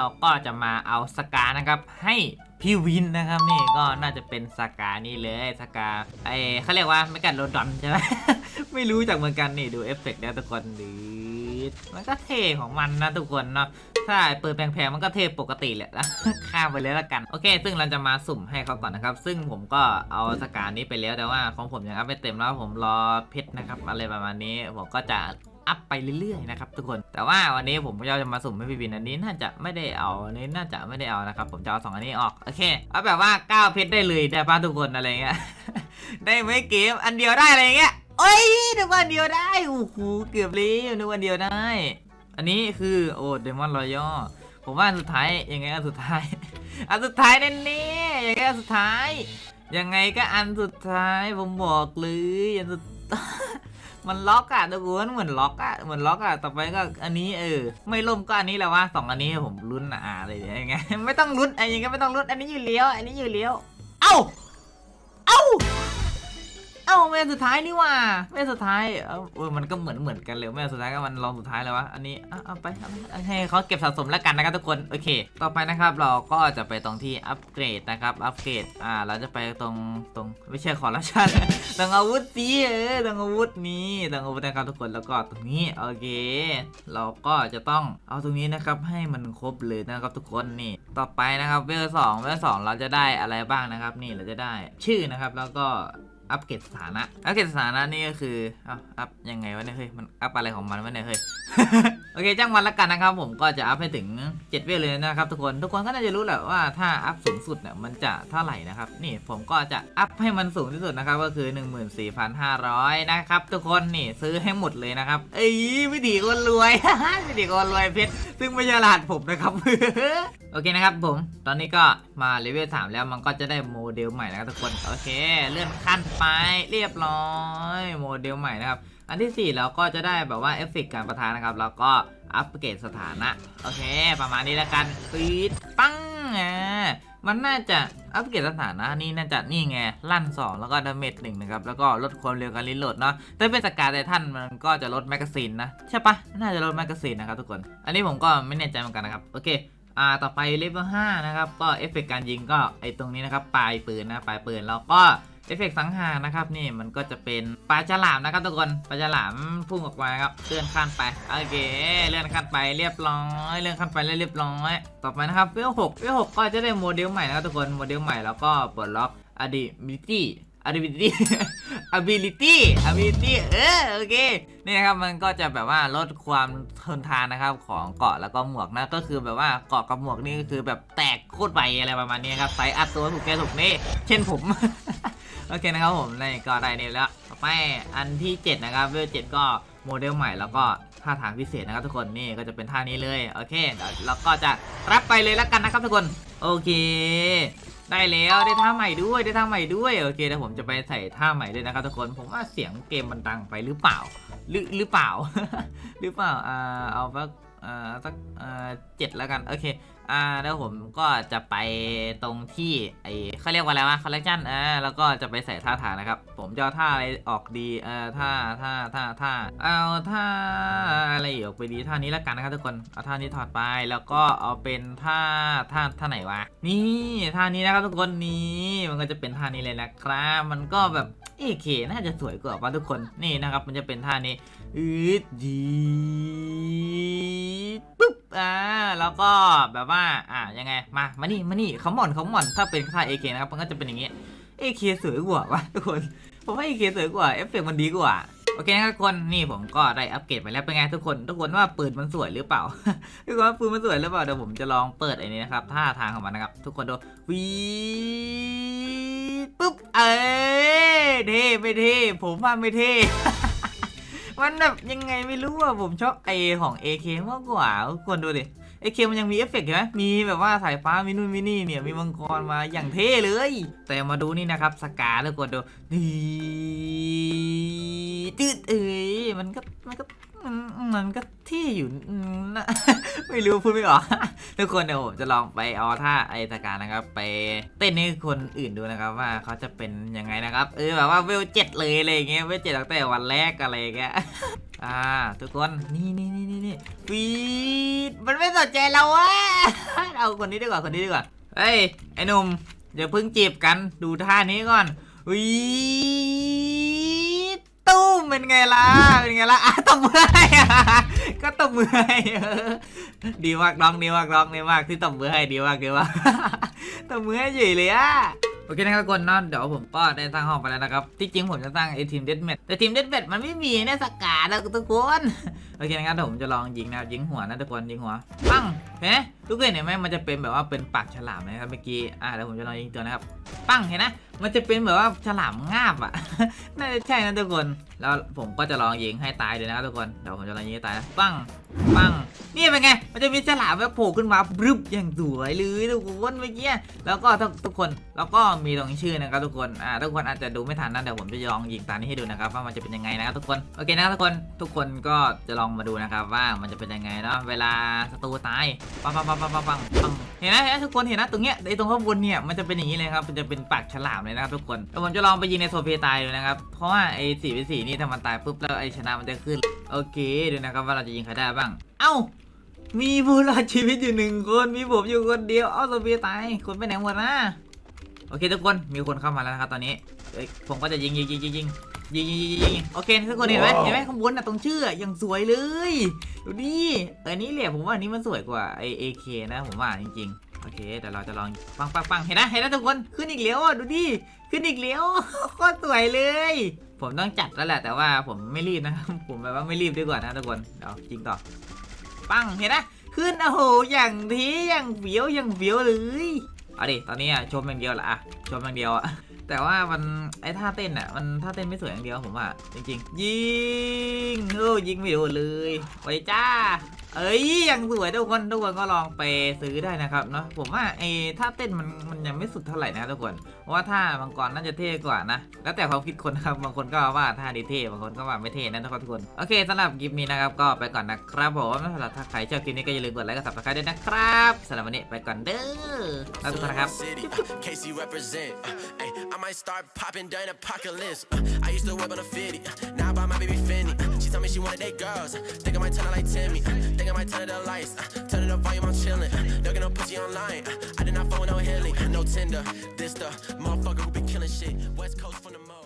เราก็จะมาเอาสกานะครับให้พี่วินนะครับนี่ก็น่าจะเป็นสกานี่เลยสกาไอเขาเรียกว่าไม่กันโรดอนใช่ไหม ไม่รู้จักเหมือนกันนี่ดูเอฟเฟกต์นะทุกคนดีมันก็เท่ของมันนะทุกคนเนาะถ้าเปิดแพงๆมันก็เทปกติแหละนะข้ามไปเลยละกัน โอเค ซึ่งเราจะมาสุ่มให้เขาก่อนนะครับ ซึ่งผมก็เอาสกานี้ไปแล้วแต่ว่าของผมยังอัพไม่เต็มแล้วผมรอเพชรนะครับ อะไรประมาณนี้ผมก็จะ อัพไปเรื่อยๆนะครับทุกคน แต่ว่าวันนี้ผมจะมาสุ่มให้พี่วินอันนี้น่าจะไม่ได้เอาอันนี้น่าจะไม่ได้เอานะครับ ผมจะเอาสองอันนี้ออก โอเค เอาแบบว่าก้าวเพชรได้เลยได้ป้าทุกคนอะไรเงี้ย ได้ไหมเกมอันเดียวได้อะไรเงี้ยโอ้ยนึกว่าอันเดียวได้ โอ้โห เกือบเลยนึกว่าอันเดียวได้ อันนี้คือโอ้เดมอนรอยัลผมว่าอันสุดท้าย ยังไงอันสุดท้าย อันสุดท้ายแน่ๆยังไงอันสุดท้าย ยังไงก็อันสุดท้าย ผมบอกเลย อันสุด มันล็อกอะทุกคนเหมือนล็อกอะเหมือนล็อกอะต่อไปก็อันนี้เออ ไม่ล่มก็อันนี้แหละว่าสองอันนี้ผมลุ้นอะอะไรอย่างเงี้ยไม่ต้องลุ้นอะไรอย่างเงี้ยไม่ต้องลุ้นอันนี้อยู่เลี้ยว อันนี้อยู่เลี้ยว เอ้า เอ้า อ้าแม่สุดท้ายนี่ว่าแม่สุดท้ายเออมันก็เหมือนเหมือนกันเลยแม่สุดท้ายก็มันลองสุดท้ายเลยววะอันนี้เอาไปให้เขาเก็บสะสมแล้วกันนะครับทุกคนโอเค ต่อไปนะครับเราก็จะไปตรงที่อัปเกรดนะครับอัปเกรดอ่าเราจะไปตรงตรงไม่ใช่คอร์รัปชันตรงอาวุธสิเออตรงอาวุธนี้ตรงอาวุธนะครับทุกคนแล้วก็ตรงนี้โอเค เราก็จะต้องเอาตรงนี้นะครับให้มันครบเลยนะครับทุกคนนี่ ต่อไปนะครับเวลสองเวลสองเราจะได้อะไรบ้างนะครับ นี่เราจะได้ชื่อนะครับแล้วก็ อัปเกรดสถานะ อัปเกรดสถานะนี่ก็คือเอาอัพยังไงวะเนี่ยเฮ้ย มันอัพอะไรของมันวะเนี่ยเฮ้ยโอเคจ้างวันละกันนะครับ ผมก็จะอัพให้ถึง7เวลเลยนะครับ ทุกคนทุกคนก็น่าจะรู้แหละว่าถ้าอัพสูงสุดเนี่ยมันจะเท่าไหร่นะครับ นี่ผมก็จะอัพให้มันสูงที่สุดนะครับ ก็คือ 14,500 นะครับ ทุกคนนี่ซื้อให้หมดเลยนะครับ เอ้ยวิธีคนรวย วิธีคนรวยเพชรซึ่งไม่ใช่รหัสผมนะครับโอเคนะครับผม ตอนนี้ก็มาเลเวล3แล้วมันก็จะได้โมเดลใหม่นะครับทุกคน โอเค เลื่อนขั้นไปเรียบร้อย โมเดลใหม่นะครับ อันที่ 4 เราก็จะได้แบบว่าเอฟเฟกการประทานนะครับ แล้วก็อัปเกรดสถานะ โอเค ประมาณนี้แล้วกันปีดปังอ่ามันน่าจะอัปเกรดสถานะนี่น่าจะนี่ไงลั่น 2 แล้วก็ดาเมจหนึ่งนะครับ แล้วก็ลดความเร็วการรีโหลดเนาะแต่เป็นสกาไททันมันก็จะลดแมกกาซีนนะ ใช่ปะน่าจะลดแมกกาซีนนะครับทุกคน อันนี้ผมก็ไม่แน่ใจเหมือนกันนะครับ โอเคอ่าต่อไปเลเวล5นะครับ ก็เอฟเฟกต์การยิงก็ไอตรงนี้นะครับ ปลายปืนนะ ปลายปืนแล้วก็ เอฟเฟกต์สังหารนะครับนี่มันก็จะเป็นปลาฉลามนะครับทุกคนปลาฉลามพุ่งออกมาครับเลื่อนขั้นไปโอเคเลื่อนขั้นไปเรียบร้อยเลื่อนขั้นไปเรียบร้อย ต่อไปนะครับเวล6เวล6ก็จะได้โมเดลใหม่นะครับทุกคนโมเดลใหม่แล้วก็ปลดล็อก ability ability ability ability เออโอเค นี่นะครับมันก็จะแบบว่าลดความทนทานนะครับของเกาะแล้วก็หมวกนะก็คือแบบว่าเกาะกับหมวกนี่ก็คือแบบแตกโคตรไปอะไรประมาณนี้ครับใส่อัดตัวถูกแกถูกนี่เช่นผม โอเคนะครับผมในก็ได้นี่แล้วต่อไปอันที่ 7 นะครับเวลเจ็ดก็โมเดลใหม่แล้วก็ท่าทางพิเศษนะครับทุกคนนี่ก็จะเป็นท่านี้เลยโอเคเดี๋ยวเราก็จะรับไปเลยแล้วกันนะครับทุกคนโอเค ได้แล้วได้ท่าใหม่ด้วยได้ท่าใหม่ด้วยโอเคเดี๋ยวผมจะไปใส่ท่าใหม่ด้วยนะครับทุกคนผมว่าเสียงเกมมันดังไปหรือเปล่า หรือหรือเปล่า หรือเปล่าอ่าเอาสัก อ่าสักอ่าเจ็ดแล้วกัน โอเค อ่าแล้วผมก็จะไปตรงที่ไอเขาเรียกว่าอะไรวะคอลเลคชันอ่าแล้วก็จะไปใส่ท่าทางนะครับ ผมจะเอาท่าอะไรออกดีเอ่อท่าท่าท่าท่าเอาท่าอะไรออกไปดีท่านี้แล้วกันนะครับทุกคนเอาท่านี้ถอดไปแล้วก็เอาเป็นท่าท่าท่าไหนวะนี่ท่านี้นะครับทุกคนนี่มันก็จะเป็นท่านี้เลยนะครับ มันก็แบบ เอเคน่าจะสวยกว่าป่ะทุกคนนี่นะครับ มันจะเป็นท่านี้อืดดีปุ๊บอ่าแล้วก็แบบว่าอ่ายังไงมามานี่มานี่เขาหม่อนเขาหม่อนถ้าเป็นค่า AK นะครับมันก็จะเป็นอย่างงี้ AK สวยกว่าวะทุกคนผมว่า AK สวยกว่าเอฟเฟกต์มันดีกว่าโอเคนะครับทุกคนนี่ผมก็ได้อัปเกรดไปแล้วเป็นไงทุกคนทุกคนว่าปืนมันสวยหรือเปล่าทุกคนว่าปืนมันสวยหรือเปล่าเดี๋ยวผมจะลองเปิดไอ้นี้นะครับท่าทางของมันนะครับ ทุกคนดูวีปุ๊บเอ้ย เท่ไม่เท่ผมว่าไม่เท่ มันแบบยังไงไม่รู้อะผมชอบไอของ AK มากกว่าทุกดูดิ AK มันยังมีเอฟเฟกต์เห็นไหมมีแบบว่าสายฟ้ามีนู่นมีนี่เนี่ยมีมังกรมาอย่างเท่เลย แต่มาดูนี่นะครับสกาแล้วกดูดีจืดเอ้ยมันก็มันก็ มันก็ที่อยู่นะไม่รู้พูดไม่ออกทุกคนเดี๋ยวผมจะลองไปเอาท่าไอสการนะครับ ไปเต้นให้คนอื่นดูนะครับว่าเขาจะเป็นยังไงนะครับเออแบบว่าเวลเจ็ดเลยอะไรเงี้ยเวลเจ็ดตั้งแต่วันแรกอะไรเงี้ยอ่า ทุกคนนี่นี่นี่นี่นี่ฟีดมันไม่สนใจเราวะเอาคนนี้ดีกว่าคนนี้ดีกว่าเฮ้ยไอ้หนุ่มอย่าเพิ่งจีบกันดูท่านี้ก่อนวีดตุ้ม เป็นไงล่ะ เป็นไงล่ะอะตบมือให้อะก็ตบมือให้เออดีมากน้องดีมากน้องดีมากที่ตบมือให้ดีมากดีมากตบมือให้เฉยเลยอะโอเคนะครับทุกคนเนอนเดี๋ยวผมก็ได้สร้างห้องไปแล้วนะครับ ที่จริงผมจะสร้างไอ้ทีมเดดเมทแต่ทีมเดดเมทมันไม่มีในสกาแล้วทุกคนโอเคนะครับเดี๋ยวผมจะลองยิงนะครับยิงหัวนะทุกคนยิงหัวปังเห็นทุกคนเห็นไหมมันจะเป็นแบบว่าเป็นปากฉลามนะครับเมื่อกี้อ่าเดี๋ยวผมจะลองยิงตัวนะครับปังเห็นนะ มันจะเป็นแบบว่าฉลามงาบอะ น่าจะใช่นะทุกคน แล้วผมก็จะลองยิงให้ตายเลยนะครับทุกคน เดี๋ยวผมจะลองยิงให้ตายนะปั้ง ปั้ง นี่เป็นไง มันจะมีฉลามแบบโผล่ขึ้นมาบรึบอย่างสวยเลยทุกคนเมื่อกี้ แล้วก็ทุกคน แล้วก็มีตรงชื่อนะครับทุกคน อ่าทุกคนอาจจะดูไม่ทันนะเดี๋ยวผมจะลองยิงตานี้ให้ดูนะครับว่ามันจะเป็นยังไงนะครับทุกคน โอเคนะครับทุกคน ทุกคนก็จะลองมาดูนะครับว่ามันจะเป็นยังไงเนาะ เวลาศัตรูตายปังปังปังปังปังปังเห็นไหมทุกคนเห็นนะตรงเนี้ยไอ้ตรงข้างบนเนี่ยมันจะเป็นอย่างนี้เลยครับ มันจะเป็นปากฉลามเลยนะครับทุกคนแล้วผมจะลองไปยิงในโซเฟียตายดูนะครับ เพราะว่าไอ้สี่เป็นสี่นี่ถ้ามันตายปุ๊บแล้วไอ้ชนะมันจะขึ้น โอเคดูนะครับว่าเราจะยิงใครได้บ้าง เอ้า มีผู้รอดชีวิตอยู่หนึ่งคนมีผมอยู่คนเดียวเอ้าโซเฟียตายคนไปไหนหมดนะโอเคทุกคนมีคนเข้ามาแล้วนะครับตอนนี้เอ้ยผมก็จะยิงยิงยิงยิงยิงยิงยิงยิงยิงยิงโอเคทุกคนเห็นไหมเห็นไหมข้างบนน่ะตรงชื่ออะยังสวยเลย ดูดิเออนี่แหละผมว่าอันนี้มันสวยกว่าไอเอเคนะผมว่าจริงๆ โอเคเดี๋ยวเราจะลองปังปังปังเห็นนะเห็นนะทุกคนขึ้นอีกแล้วอะดูดิขึ้นอีกแล้วโคตรสวยเลย ผมต้องจัดแล้วแหละแต่ว่าผมไม่รีบนะครับผมแบบว่าไม่รีบดีกว่านะทุกคนเดี๋ยวจริงต่อปังเห็นนะขึ้นโอ้โหอย่างทีอย่างเฟี้ยวอย่างเฟี้ยวเลยเอาดิตอนนี้อะชมอย่างเดียวละอะชมอย่างเดียวอะแต่ว่ามันไอ้ท่าเต้นอะมันท่าเต้นไม่สวยอย่างเดียวผมว่าจริงๆ ยิงเออยิงไม่โดนเลยไปจ้า เอ้ยยังสวยทุกคนทุกคนก็ลองไปซื้อได้นะครับเนาะผมว่าไอ้ท่าเต้นมันมันยังไม่สุดเท่าไหร่นะทุกคนเพราะว่าท่ามังกรน่าจะเท่กว่านะแล้วแต่ความคิดคนนะครับบางคนก็ว่าท่าดีเท่บางคนก็ว่าไม่เท่นะทุกคนทุกคนโอเคสำหรับคลิปนี้นะครับก็ไปก่อนนะครับผมสำหรับถ้าใครชอบคลิปนี้ก็อย่าลืมกดไลค์กดซับสไครต์ด้วยนะครับสำหรับวันนี้ไปก่อนเด้อแล้วทุกคนนะครับ City, represent. I might start popping during apocalypse. Uh, I used to whip on a 50. Now I buy my baby Fendi. Uh, told me she wanted date girls. Think I might turn her like Timmy. Think I might turn it the lights. Uh, turn it up volume, I'm chillin'. Uh, don't get no pussy online. Uh, I did not phone no Hilly. No Tinder. This the motherfucker who be killing shit. West Coast from the mud.